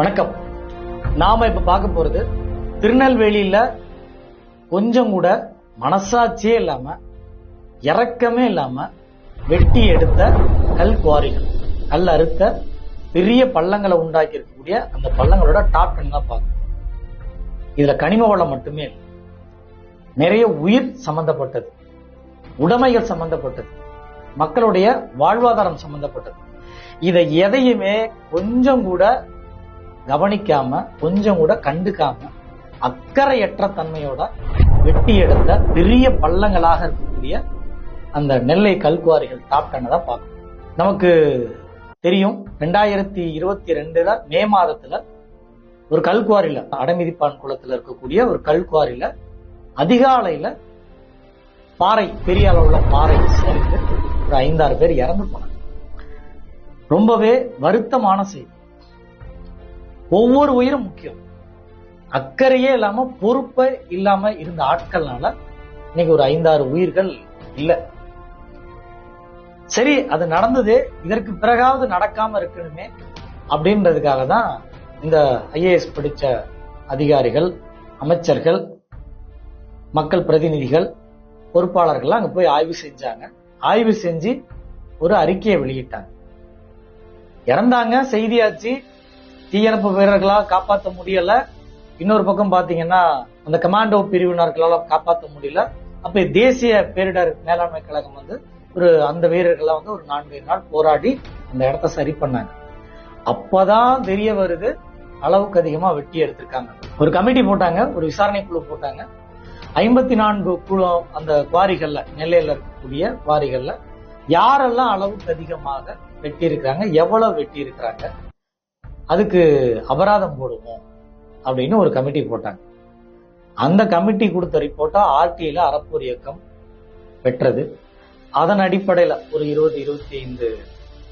வணக்கம். நாம இப்ப பார்க்க போறது திருநெல்வேலியில கொஞ்சம் கூட மனசாட்சியே இல்லாம இறக்கமே இல்லாம வெட்டி எடுத்த கல் குவாரிகள் கல் அறுத்த பெரிய பள்ளங்களை உண்டாக்கி இருக்கக்கூடிய அந்த பள்ளங்களோட டாப் டென் தான் பார்க்கணும். இதுல கனிம வளம் மட்டுமே இல்லை. நிறைய உயிர் சம்பந்தப்பட்டது உடைமைகள் சம்பந்தப்பட்டது மக்களுடைய வாழ்வாதாரம் சம்பந்தப்பட்டது. இதை எதையுமே கொஞ்சம் கூட கவனிக்காம கொஞ்சம் கூட கண்டுக்காம அக்கறையற்ற தன்மையோட வெட்டி எடுத்த பெரிய பள்ளங்களாக இருக்கக்கூடிய அந்த நெல்லை கல்குவாரிகள் டாப் டென்னை பார்க்கணும். நமக்கு தெரியும் ரெண்டாயிரத்தி இருபத்தி ரெண்டுல மே மாதத்துல ஒரு கல்குவாரியில அடமிதிப்பான் குளத்துல இருக்கக்கூடிய ஒரு கல்குவாரியில அதிகாலையில பாறை பெரிய அளவுல பாறை சரிந்து ஒரு ஐந்தாறு பேர் இறந்து போனாங்க. ரொம்பவே வருத்தமான செய்தி. ஒவ்வொரு உயிரும் முக்கியம். அக்கறையே இல்லாம பொறுப்பே இல்லாம இருந்த ஆட்கள்னால இன்னைக்கு ஒரு ஐந்தாறு உயிர்கள் இல்ல. சரி அது நடந்தது இதற்கு பிறகாவது நடக்காம இருக்கணுமே அப்படின்றதுக்காக தான் இந்த ஐஏஎஸ் படிச்ச அதிகாரிகள் அமைச்சர்கள் மக்கள் பிரதிநிதிகள் பொறுப்பாளர்கள் அங்க போய் ஆய்வு செஞ்சாங்க. ஆய்வு செஞ்சு ஒரு அறிக்கையை வெளியிட்டாங்க. இறந்தாங்க செய்தியாச்சு. தீயணைப்பு வீரர்களா காப்பாற்ற முடியல. இன்னொரு பக்கம் பாத்தீங்கன்னா அந்த கமாண்டோ பிரிவினர்களால காப்பாற்ற முடியல. அப்ப தேசிய பேரிடர் மேலாண்மை கழகம் வந்து ஒரு அந்த வீரர்களை வந்து ஒரு நான்கு நாள் போராடி அந்த இடத்த சரி பண்ணாங்க. அப்பதான் தெரிய வருது அளவுக்கு அதிகமா வெட்டி எடுத்திருக்காங்க. ஒரு கமிட்டி போட்டாங்க ஒரு விசாரணை குழு போட்டாங்க. ஐம்பத்தி நான்கு குழு அந்த குவாரிகள்ல நெல்லையில இருக்கக்கூடிய குவாரிகள்ல யாரெல்லாம் அளவுக்கு அதிகமாக வெட்டி இருக்கிறாங்க எவ்வளவு வெட்டி இருக்கிறாங்க அதுக்கு அபராதம் போடுவோம் அப்படின்னு ஒரு கமிட்டி போட்டாங்க. அந்த கமிட்டி கொடுத்த ரிப்போர்ட்டா ஆர்டிஐல அறப்போர் இயக்கம் பெற்றது. அதன் அடிப்படையில ஒரு இருபது இருபத்தி ஐந்து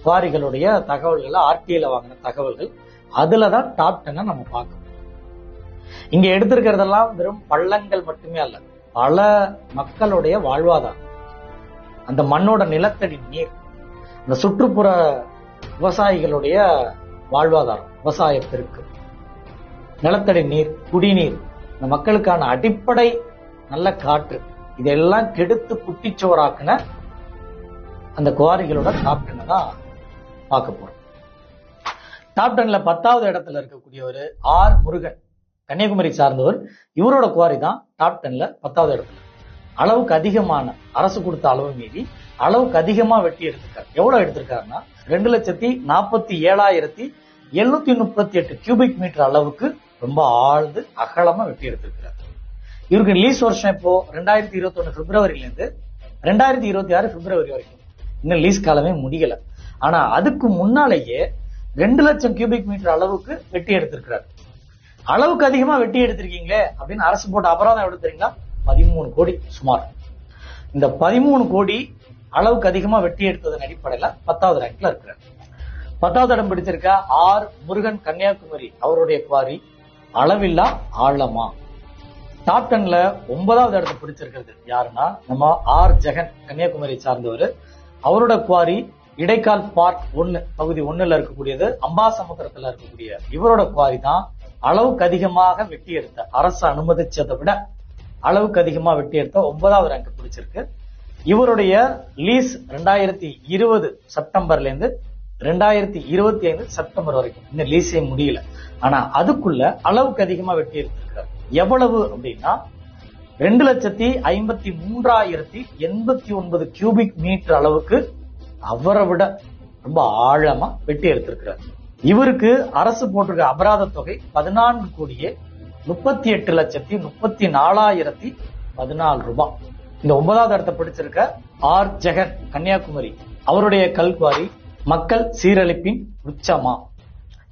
குவாரிகளுடைய தகவல்களை ஆர்டிஐல வாங்கின தகவல்கள் அதுலதான் டாப் டென்னை நம்ம பார்க்கணும். இங்க எடுத்திருக்கிறதெல்லாம் வெறும் பள்ளங்கள் மட்டுமே அல்ல பல மக்களுடைய வாழ்வாதாரம். அந்த மண்ணோட நிலத்தடி நீர் அந்த சுற்றுப்புற விவசாயிகளுடைய வாழ்வாதாரம். விவசாயத்திற்கு. நிலத்தடி நீர் குடிநீர் இந்த மக்களுக்கான அடிப்படை நல்ல காற்று இதெல்லாம் கெடுத்து குட்டிச்சோறாக்குன அந்த குவாரிகளோட டாப் டென்னை தான் பார்க்க போறோம். டாப் டென்ல பத்தாவது இடத்துல இருக்கக்கூடியவர் ஆர் முருகன் கன்னியாகுமரி சார்ந்தவர். இவரோட குவாரி தான் டாப் டென்ல பத்தாவது இடத்துல. அளவுக்கு அதிகமான அரசு கொடுத்த அளவு மீறி அளவுக்கு அதிகமா வெட்டி எடுத்திருக்காரு. எவ்வளவு எடுத்திருக்காருன்னா ரெண்டு லட்சத்தி நாற்பத்தி ஏழாயிரத்தி எழுநூத்தி முப்பத்தி எட்டு கியூபிக் மீட்டர் அளவுக்கு ரொம்ப ஆழ்ந்து அகலமா வெட்டி எடுத்திருக்கிறார். இவருக்கு லீஸ் வருஷம் இப்போ ரெண்டாயிரத்தி இருபத்தி ஒண்ணு பிப்ரவரில இருந்து ரெண்டாயிரத்தி இருபத்தி ஆறு பிப்ரவரி வரைக்கும். இன்னும் லீஸ் காலமே முடியல. ஆனா அதுக்கு முன்னாலேயே ரெண்டு லட்சம் கியூபிக் மீட்டர் அளவுக்கு வெட்டி எடுத்திருக்கிறார். அளவுக்கு அதிகமா வெட்டி எடுத்திருக்கீங்களே அப்படின்னு அரசு போட்ட அபராதம் எவ்வளவு தெரியுங்களா? பதிமூணு கோடி சுமார். இந்த பதிமூணு கோடி அளவுக்கு அதிகமா வெட்டி எடுத்ததன் அடிப்படையில பத்தாவது ரேங்க்ல இருக்கிறார். பத்தாவது இடம் பிடிச்சிருக்க? ஆர். முருகன் கன்னியாகுமரி. அவருடைய குவாரி அளவில்லா ஆழமா. டாப் டென்ல ஒன்பதாவது இடத்தை பிடிச்சிருக்கிறது. யாருன்னா? நம்ம ஆர். ஜெகன் கன்னியாகுமரி சார்ந்தவர். அவரோட குவாரி இடைக்கால் பார்க் ஒன்னு பகுதி ஒண்ணுல இருக்கக்கூடியது அம்பாசமுத்திரத்துல இருக்கக்கூடிய இவரோட குவாரி தான் அளவுக்கு அதிகமாக வெட்டி எடுத்த. அரசு அனுமதிச்சதை விட அளவுக்கு அதிகமா வெட்டி எடுத்த ஒன்பதாவது ரேங்க் பிடிச்சிருக்கு. இவருடைய லீஸ் ரெண்டாயிரத்தி இருபது செப்டம்பர்ல இருந்து ரெண்டாயிரத்தி இருபத்தி ஐந்து செப்டம்பர் வரைக்கும். இன்னும் லீஸே முடியல. ஆனா அதுக்குள்ள அளவுக்கு அதிகமா வெட்டி எடுத்திருக்காரு எவ்வளவு அப்படின்னா ரெண்டு லட்சத்தி ஐம்பத்தி மூன்றாயிரத்தி எண்பத்தி ஒன்பது கியூபிக் மீட்டர் அளவுக்கு அவரை விட ரொம்ப ஆழமா வெட்டி எடுத்திருக்கிறார் இவருக்கு அரசு போட்டிருக்க அபராத தொகை பதினான்கு கோடியே முப்பத்தி எட்டு லட்சத்தி முப்பத்தி நாலாயிரத்தி பதினாலு ரூபாய். இந்த ஒன்பதாவது இடத்தை பிடிச்சிருக்க ஆர் ஜெகன் கன்னியாகுமரி. அவருடைய கல்குவாரி மக்கள் சீரழிப்பின் உச்சமா?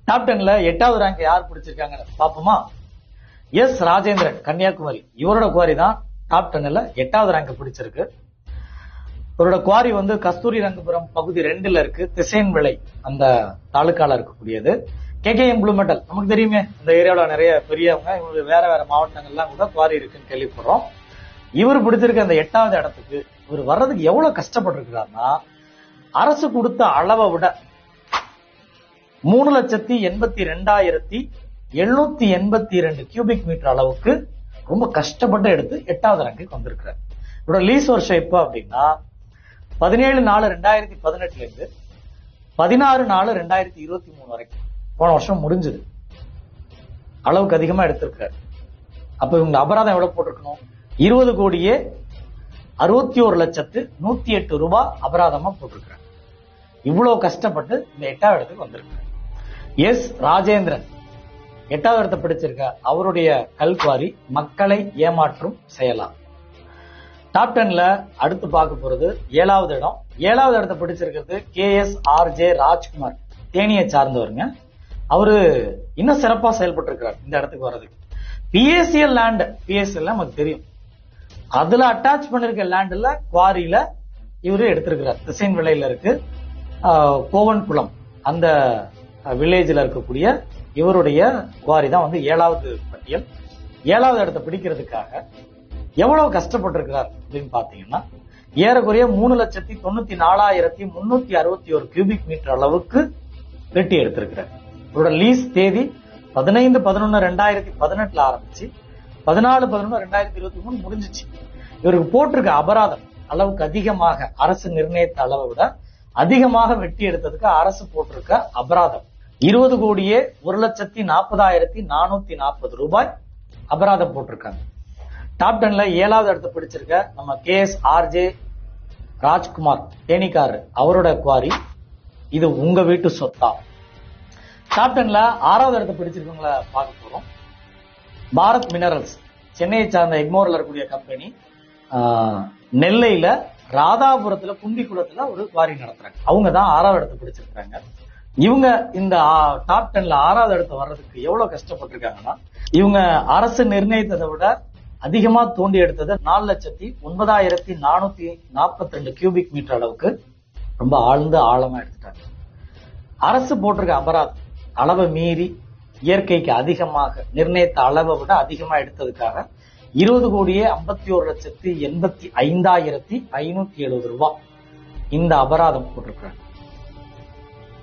டாப் டென்ல எட்டாவது ரேங்க் யார் பிடிச்சிருக்காங்க பாப்போமா எஸ் ராஜேந்திரன் கன்னியாகுமரி. இவரோட குவாரி தான் டாப் டென்ல எட்டாவது ரேங்க் பிடிச்சிருக்கு. இவரோட குவாரி வந்து கஸ்தூரி ரங்கபுரம் பகுதி ரெண்டுல இருக்கு. திசைன் விளை அந்த தாலுக்கால இருக்கக்கூடியது. கேகேஎம் ப்ளூ மெட்டல் நமக்கு தெரியுமே இந்த ஏரியாவில் நிறைய பெரியவங்க இவங்களுக்கு வேற வேற மாவட்டங்கள்லாம் கூட குவாரி இருக்குன்னு கேள்விப்படுறோம். இவர் பிடிச்சிருக்க அந்த எட்டாவது இடத்துக்கு இவர் வர்றதுக்கு எவ்வளவு கஷ்டப்பட்டிருக்கிறாருன்னா அரசு கொடுத்த அளவை விட மூணு லட்சத்தி எண்பத்தி ரெண்டாயிரத்தி எழுநூத்தி எண்பத்தி ரெண்டு கியூபிக் மீட்டர் அளவுக்கு ரொம்ப கஷ்டப்பட்டு எடுத்து எட்டாவது ரேங்குக்கு வந்திருக்கிறார். இவரோட லீஸ் வருஷம் எப்போ அப்படின்னா பதினேழு நாலு ரெண்டாயிரத்தி பதினெட்டுல இருந்து பதினாறு நாலு ரெண்டாயிரத்தி இருபத்தி மூணு வரைக்கும். போன வருஷம் முடிஞ்சது. அளவுக்கு அதிகமா எடுத்திருக்காரு அப்ப இவங்க அபராதம் எவ்வளவு போட்டிருக்கணும்? இருபது கோடியே அறுபத்தி ஒரு லட்சத்து நூத்தி எட்டு ரூபாய் அபராதமா போட்டிருக்கிறார். இவ்வளவு கஷ்டப்பட்டு இந்த எட்டாவது இடத்துக்கு வந்திருக்காரு. எஸ். ராஜேந்திரன். எட்டாவது இடத்தை பிடிச்சிருக்க அவருடைய கல்குவாரி மக்களை ஏமாற்றும் செயலா. டாப் டென்ல அடுத்து பார்க்க போறது ஏழாவது இடம். ஏழாவது இடத்தை பிடிச்சிருக்கிறது K S. R. J. Rajkumar. தேனியை சார்ந்தவருங்க. அவரு இன்னும் சிறப்பா செயல்பட்டு இருக்கிறார் இந்த இடத்துக்கு வர்றதுக்கு. பிஎஸ்சிஎல் லேண்ட் பிஎஸ்சிஎல் நமக்கு தெரியும். அதுல அட்டாச் பண்ணிருக்க லேண்ட்ல குவாரியில இவரு எடுத்திருக்கிறார். திசைன் விலையில இருக்கு. ஆஹ், கோவன்குளம் அந்த வில்லேஜ்ல இருக்கக்கூடிய இவருடைய குவாரி தான் வந்து ஏழாவது பட்டியல். ஏழாவது இடத்தை பிடிக்கிறதுக்காக எவ்வளவு கஷ்டப்பட்டிருக்கிறார் அப்படின்னு பாத்தீங்கன்னா ஏறக்குறைய மூணு லட்சத்தி தொண்ணூத்தி நாலாயிரத்தி முன்னூத்தி அறுபத்தி ஒரு கியூபிக் மீட்டர் அளவுக்கு வெட்டி எடுத்திருக்கிறார். இவரோட லீஸ் தேதி பதினைந்து பதினொன்னு ரெண்டாயிரத்தி பதினெட்டுல ஆரம்பிச்சு பதினாலு பதினொன்று ரெண்டாயிரத்தி இருபத்தி மூணு முடிஞ்சிச்சு. இவருக்கு போட்டிருக்க அபராதம் அளவுக்கு அதிகமாக அரசு நிர்ணயித்த அளவை விட அதிகமாக வெட்டி எடுத்ததுக்கு அரசு போட்டிருக்க அபராதம். இருபது கோடியே ஒரு லட்சத்தி நாற்பதாயிரத்தி நானூத்தி நாற்பது ரூபாய் அபராதம் போட்டிருக்காங்க. டாப் டென்ல ஏழாவது இடத்தை பிடிச்சிருக்க நம்ம K S R J Rajkumar தேனிக்கார் அவரோட குவாரி இது உங்க வீட்டு சொத்தா. டாப் டென்ல ஆறாவது இடத்தை பிடிச்சிருக்கவங்கள பார்க்க போறோம். பாரத் மினரல்ஸ் சென்னையை சார்ந்த எக்மோர்ல இருக்கக்கூடிய கம்பெனி நெல்லையில ராதாபுரத்துல கும்பிக்குளத்துல ஒரு குவாரி நடத்துறாங்க. அவங்க தான் ஆறாவது இடத்தை பிடிச்சிருக்காங்க இவங்க இந்த டாப் டென்ல ஆறாவது இடத்து வர்றதுக்கு எவ்வளவு கஷ்டப்பட்டிருக்காங்கன்னா இவங்க அரசு நிர்ணயித்ததை விட அதிகமா தோண்டி எடுத்தது நாலு லட்சத்தி ஒன்பதாயிரத்தி நானூத்தி நாற்பத்தி ரெண்டு கியூபிக் மீட்டர் அளவுக்கு ரொம்ப ஆழ்ந்து ஆழமா எடுத்துட்டாங்க. அரசு போட்டிருக்க அபராதம் அளவை மீறி இயற்கைக்கு அதிகமாக நிர்ணயித்த அளவை விட அதிகமா எடுத்ததுக்காக இருபது கோடியே ஐம்பத்தி ஒரு லட்சத்தி எண்பத்தி ஐந்தாயிரத்தி ஐநூத்தி எழுபது ரூபாய் இந்த அபராதம் போட்டிருக்கிறாங்க.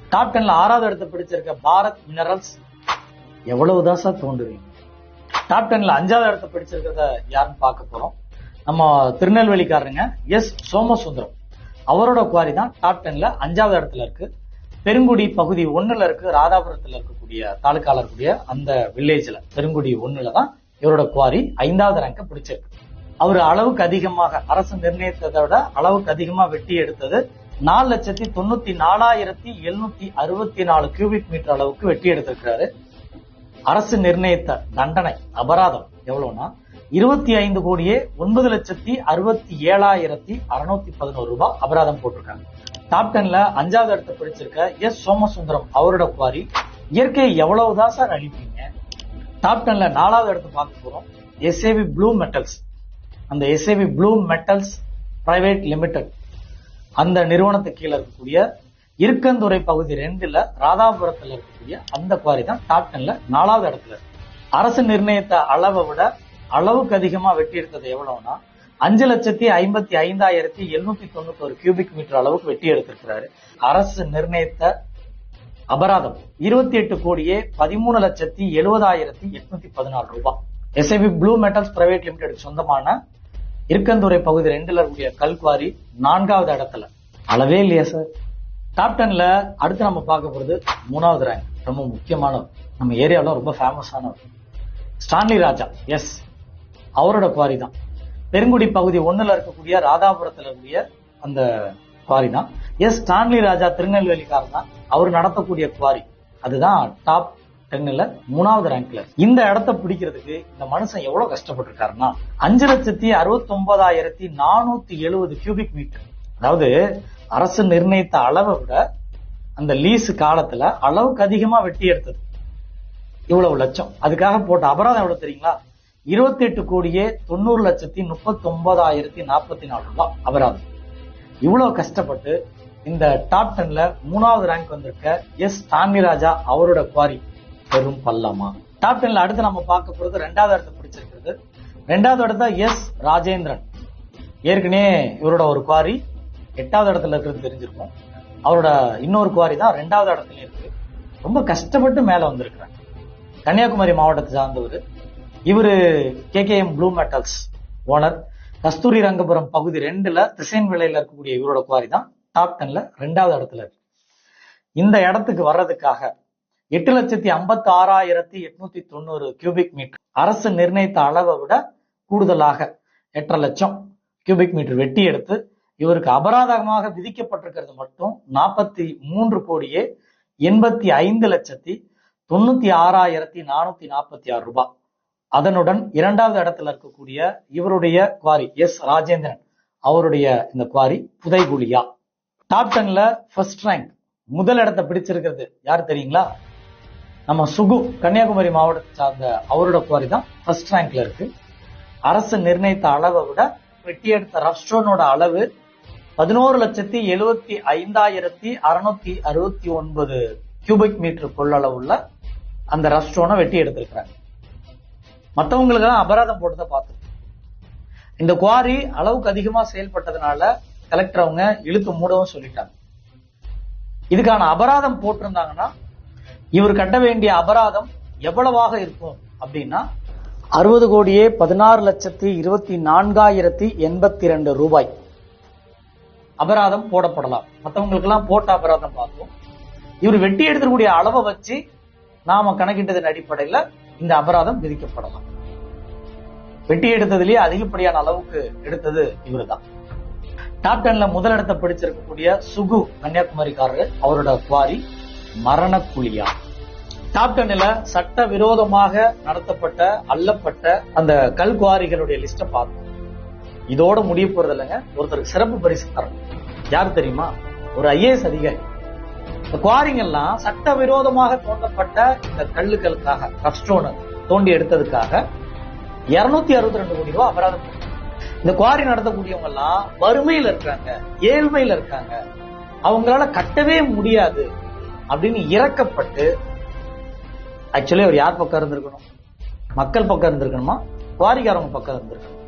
டாப் டென்ல ஆறாவது இடத்தை பிடிச்சிருக்க பாரத் மினரல்ஸ் எவ்வளவுதான் சார் தோண்டுவீங்க டாப் டென்ல அஞ்சாவது இடத்தை பிடிச்சிருக்கிறத யாருன்னு பார்க்க போறோம். நம்ம திருநெல்வேலிக்காரருங்க எஸ் சோமசுந்தரம். அவரோட குவாரி தான் டாப் டென்ல அஞ்சாவது இடத்துல இருக்கு. பெருங்குடி பகுதி ஒண்ணுல இருக்கு ராதாபுரத்துல இருக்கக்கூடிய தாலுக்கால இருக்கக்கூடிய அந்த வில்லேஜ்ல பெருங்குடி ஒண்ணுல தான் இவரோட குவாரி ஐந்தாவது ரேங்க பிடிச்சிருக்கு அவர் அளவுக்கு அதிகமாக அரசு நிர்ணயித்ததை விட அளவுக்கு அதிகமா வெட்டி எடுத்தது நாலு லட்சத்தி தொண்ணூத்தி நாலாயிரத்தி எழுநூத்தி அறுபத்தி நாலு கியூபிக் மீட்டர் அளவுக்கு வெட்டி எடுத்திருக்கிறாரு. அரசு நிர்ணயித்த தண்டனை அபராதம் எவ்வளவுனா இருபத்தி ஐந்து கோடியே ஒன்பது லட்சத்தி அறுபத்தி ஏழாயிரத்தி அறுநூத்தி பதினோரு ரூபாய் அபராதம் போட்டிருக்காங்க. டாப் டென்ல அஞ்சாவது இடத்தை பிடிச்சிருக்க எஸ் சோமசுந்தரம் அவரோட குவாரி. இயற்கையை எவ்வளவுதான் சார் அழிப்பீங்க? டாப் டென்ல நாலாவது இடத்தை பார்க்க போறோம். S A V blue metals அந்த S A V blue metals private limited அந்த நிறுவனத்துக்கு கீழே இருக்கக்கூடிய இருக்கந்துறை பகுதி ரெண்டுல ராதாபுரத்துல இருக்கக்கூடிய அந்த குவாரி தான் டாப் டென்ல நாலாவது இடத்துல இருக்கு. அரசு நிர்ணயித்த அளவை விட அளவுக்கு அதிகமா வெட்டி எடுத்தது எவ்வளவுனா அஞ்சு லட்சத்தி ஐம்பத்தி ஐந்தாயிரத்தி எழுநூத்தி தொண்ணூத்தி ஒரு கியூபிக் மீட்டர் அளவுக்கு வெட்டி எடுத்திருக்கிறாரு. அரசு நிர்ணயித்த அபராதம். இருபத்தி எட்டு கோடியே பதிமூணு லட்சத்தி எழுபதாயிரத்தி எட்நூத்தி பதினாலு ரூபாய். S I P blue metals private limited சொந்தமான இருக்கந்துறை பகுதி ரெண்டுல இருக்கக்கூடிய கல்குவாரி நான்காவது இடத்துல. அளவே இல்லையா சார் டாப் டென்ல அடுத்து நம்ம பார்க்க போறது மூணாவது ரேங்க் ரொம்ப முக்கியமானவர். நம்ம ஏரியாவில் ரொம்ப ஃபேமஸானவர் ஸ்டான்லி ராஜா. எஸ் அவரோட குவாரி தான். பெருங்குடி பகுதி ஒண்ணுல இருக்கக்கூடிய ராதாபுரத்துல இருக்கக்கூடிய அந்த குவாரி தான். எஸ் ஸ்டான்லி ராஜா திருநெல்வேலிக்காரர் தான் அவர் நடத்தக்கூடிய குவாரி. அதுதான் டாப் டென்னில் மூணாவது ரேங்க்ல இந்த இடத்த பிடிக்கிறதுக்கு இந்த மனுஷன் எவ்வளவு கஷ்டப்பட்டிருக்காருன்னா அஞ்சு லட்சத்தி அறுபத்தி ஒன்பதாயிரத்தி நானூத்தி எழுபது கியூபிக் மீட்டர் அதாவது அரசு நிர்ணயித்த அளவை விட அந்த லீஸ் காலத்துல அளவுக்கு அதிகமா வெட்டி எடுத்தது. இவ்வளவு லட்சம். அதுக்காக போட்ட அபராதம் எவ்வளவு தெரியுங்களா? இருபத்தி எட்டு கோடியே தொண்ணூறு லட்சத்தி முப்பத்தி ஒன்பதாயிரத்தி நாற்பத்தி நாலு ரூபாய் அபராதம். இவ்வளவு கஷ்டப்பட்டு இந்த டாப் டென்ல மூணாவது ரேங்க் வந்திருக்க எஸ் தாமிராஜா அவரோட குவாரி பெரும் பல்லமா டாப் டென்ல அடுத்து நம்ம பார்க்க போறது ரெண்டாவது இடத்தை பிடிச்சிருக்கிறது. ரெண்டாவது இடத்த எஸ் ராஜேந்திரன். ஏற்கனவே இவரோட ஒரு குவாரி எட்டாவது இடத்துல இருக்கிறது தெரிஞ்சிருக்கும். அவரோட இன்னொரு குவாரி தான் ரெண்டாவது இடத்துல இருக்கு. ரொம்ப கஷ்டப்பட்டு மேல வந்திருக்கிறாங்க கன்னியாகுமரி மாவட்டத்தை சார்ந்தவர். இவரு K K M blue metals owner Kasthuri Rangapuram பகுதி ரெண்டுல திசைன் விலையில இருக்கக்கூடிய இவரோட குவாரி தான் டாப் டென்ல ரெண்டாவது இடத்துல இருக்கு. இந்த இடத்துக்கு வர்றதுக்காக எட்டு லட்சத்தி ஐம்பத்தி ஆறாயிரத்தி எட்நூத்தி தொண்ணூறு கியூபிக் மீட்டர் அரசு நிர்ணயித்த அளவை விட கூடுதலாக எட்டரை லட்சம் கியூபிக் மீட்டர் வெட்டி எடுத்து இவருக்கு அபராதமாக விதிக்கப்பட்டிருக்கிறது மட்டும் நாற்பத்தி மூன்று கோடியே எண்பத்தி ஐந்து லட்சத்தி தொண்ணூத்தி ஆறாயிரத்தி நானூத்தி நாற்பத்தி ஆறு ரூபாய். அதனுடன் இரண்டாவது இடத்துல இருக்கக்கூடிய இவருடைய குவாரி எஸ் ராஜேந்திரன் அவருடைய இந்த குவாரி புதைகுழியா? டாப் டென்ல ஃபர்ஸ்ட் ரேங்க் முதல் இடத்தை பிடிச்சிருக்கிறது யார் தெரியுங்களா? நம்ம சுகு கன்னியாகுமரி மாவட்டத்தை சார்ந்த அவரோட குவாரி தான் ஃபர்ஸ்ட் ரேங்க்ல இருக்கு. அரசு நிர்ணயித்த அளவை விட வெட்டி எடுத்த ரஃப்ஸ்டோனோட அளவு பதினோரு லட்சத்தி எழுபத்தி ஐந்தாயிரத்தி அறுநூத்தி அறுபத்தி ஒன்பது கியூபிக் மீட்டர் கொள்ளளவுள்ள அந்த ரஃப்ஸ்டோனை வெட்டி எடுத்திருக்கிறாங்க மற்றவங்களுக்கு எல்லாம் அபராதம் போட்டதை பார்த்துருக்கோம் இந்த குவாரி அளவுக்கு அதிகமா செயல்பட்டதுனால கலெக்டர் அவங்க இழுத்து மூடவும் சொல்லிட்டாங்க. இதுக்கான அபராதம் போட்டிருந்தாங்கன்னா இவர் கட்ட வேண்டிய அபராதம் எவ்வளவாக இருக்கும் அப்படின்னா அறுபது கோடியே பதினாறு லட்சத்தி இருபத்தி நான்காயிரத்தி எண்பத்தி ரெண்டு ரூபாய் அபராதம் போடப்படலாம். மற்றவங்களுக்கு எல்லாம் போட்ட அபராதம் பார்ப்போம். இவர் வெட்டி எடுத்துக்கூடிய அளவை வச்சு நாம கணக்கிட்டதன் அடிப்படையில இந்த அபராதம் விதிக்கப்படலாம் வெட்டி எடுத்ததுலயே அதிகப்படியான அளவுக்கு எடுத்தது இவரு தான் டாப் டென்ல முதலிடத்தை பிடிச்சிருக்கக்கூடிய சுகு கன்னியாகுமரிக்காரர் அவரோட குவாரி மரண குழியா டாப் டென்ல சட்ட விரோதமாக நடத்தப்பட்ட அல்லப்பட்ட அந்த கல் குவாரிகளுடைய லிஸ்ட பார்த்தோம் இதோட முடிய போறது இல்லைங்க ஒருத்தருக்கு சிறப்பு பரிசு தரணும். யார் தெரியுமா? ஒரு ஐஏஎஸ் அதிகாரி. குவாரிங்கெல்லாம் சட்ட விரோதமாக தோண்டப்பட்ட இந்த கல்லுகளுக்காக ரஃப்ஸ்டோன் தோண்டி எடுத்ததுக்காக இருநூத்தி அறுபத்தி ரெண்டு கோடி ரூபாய் அபராதம் இந்த குவாரி நடத்தக்கூடியவங்க எல்லாம் வறுமையில இருக்காங்க ஏழ்மையில இருக்காங்க. அவங்களால கட்டவே முடியாது அப்படின்னு இறக்கப்பட்டு ஆக்சுவலி அவர் யார் பக்கம் இருந்திருக்கணும்? மக்கள் பக்கம் இருந்திருக்கணுமா? குவாரிக்காரவங்க பக்கம் இருந்திருக்கணும்.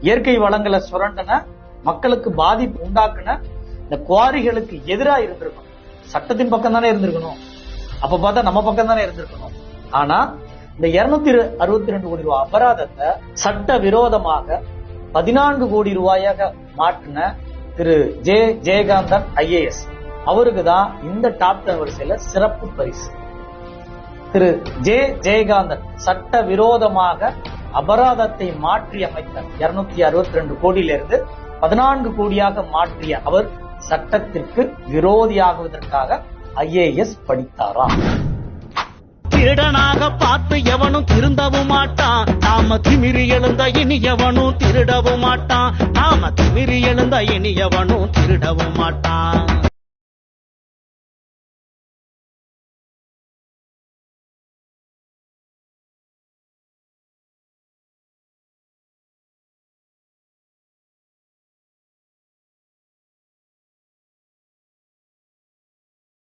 இயற்கை வளங்களை சுரண்டன மக்களுக்கு பாதிப்பு உண்டாக்குன இந்த குவாரிகளுக்கு எதிராக இருந்திருக்கணும். சட்டத்தின் பக்கம் தானே இருந்திருக்கணும். அப்ப பார்த்தா நம்ம பக்கம் தானே இருந்திருக்கணும். ஆனா இந்த இருநூத்தி அறுபத்தி ரெண்டு கோடி ரூபாய் அபராதத்தை சட்ட விரோதமாக பதினான்கு கோடி ரூபாயாக மாற்றின திரு. J Jayakanthan IAS. அவருக்கு தான் இந்த டாப் டென் வரிசையில சிறப்பு பரிசு. திரு. ஜே ஜெயகாந்தன் சட்ட விரோதமாக அபராதத்தை மாற்றி அமைத்த இருநூத்தி அறுபத்தி ரெண்டு கோடியிலிருந்து பதினான்கு கோடியாக மாற்றிய அவர் சட்டத்திற்கு விரோதியாகுவதற்காக ஐஏஎஸ் படித்தாராம். திருடனாக பார்த்து எவனும் திருந்தவும் மாட்டான். நாம திமிரி எழுந்த இனி எவனும் திருடவும் மாட்டான். நாம திமிரி எழுந்த இனி எவனும் திருடவும் மாட்டான்.